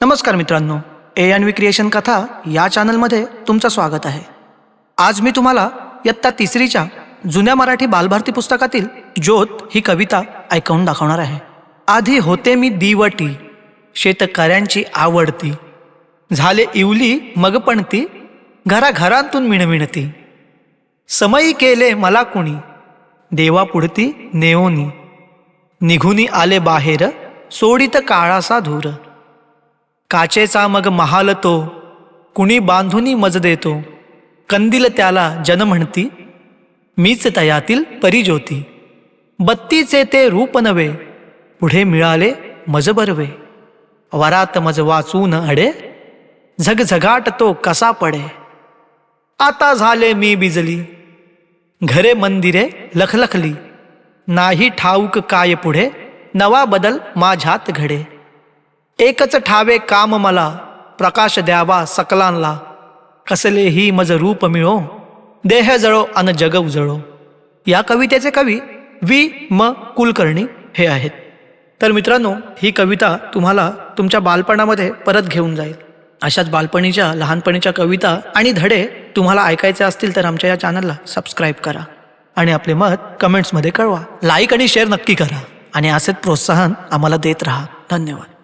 नमस्कार मित्रांनो A N V creation कथा या चॅनलमध्ये तुमचं स्वागत आहे. आज मी तुम्हाला इयत्ता तिसरीच्या जुन्या मराठी बालभारती पुस्तकातील ज्योत ही कविता ऐकवून दाखवणार आहे. आधी होते मी दिवटी शेतकऱ्यांची आवडती. झाले इवली मग पण ती घराघरांतून मिणमिणती. समयी केले मला कुणी देवा पुढती नेओनी निघुनी आले बाहेर सोडित काळासा धूर. काचेचा मग महाल तो कुणी बांधुनी मज देतो. कंदील त्याला जन म्हणती मीच तयातील परिज्योती. बत्तीचे ते रूप नवे पुढे मिळाले मज बरवे. वरात मज वाचून अडे झगझगाट तो कसा पडे. आता झाले मी बिजली घरे मंदिरे लखलखली नाही ठाऊक काय पुढे नवा बदल माझ्यात घडे. एकच ठावे काम मला प्रकाश द्यावा सकलांना कसलेही मज रूप मिळो देह जळो अन जग उजळो. या कवितेचे कवी वी म कुलकर्णी हे आहेत. तर मित्रांनो ही कविता तुम्हाला तुमच्या बालपणामध्ये परत घेऊन जाईल. अशाच बालपणीच्या लहानपणीच्या कविता आणि धडे तुम्हाला ऐकायचे असतील तर आमच्या या चॅनलला सबस्क्राईब करा. आणि आपले मत कमेंट्समध्ये कळवा. लाईक आणि शेअर नक्की करा. आणि असेच प्रोत्साहन आम्हाला देत राहा. धन्यवाद.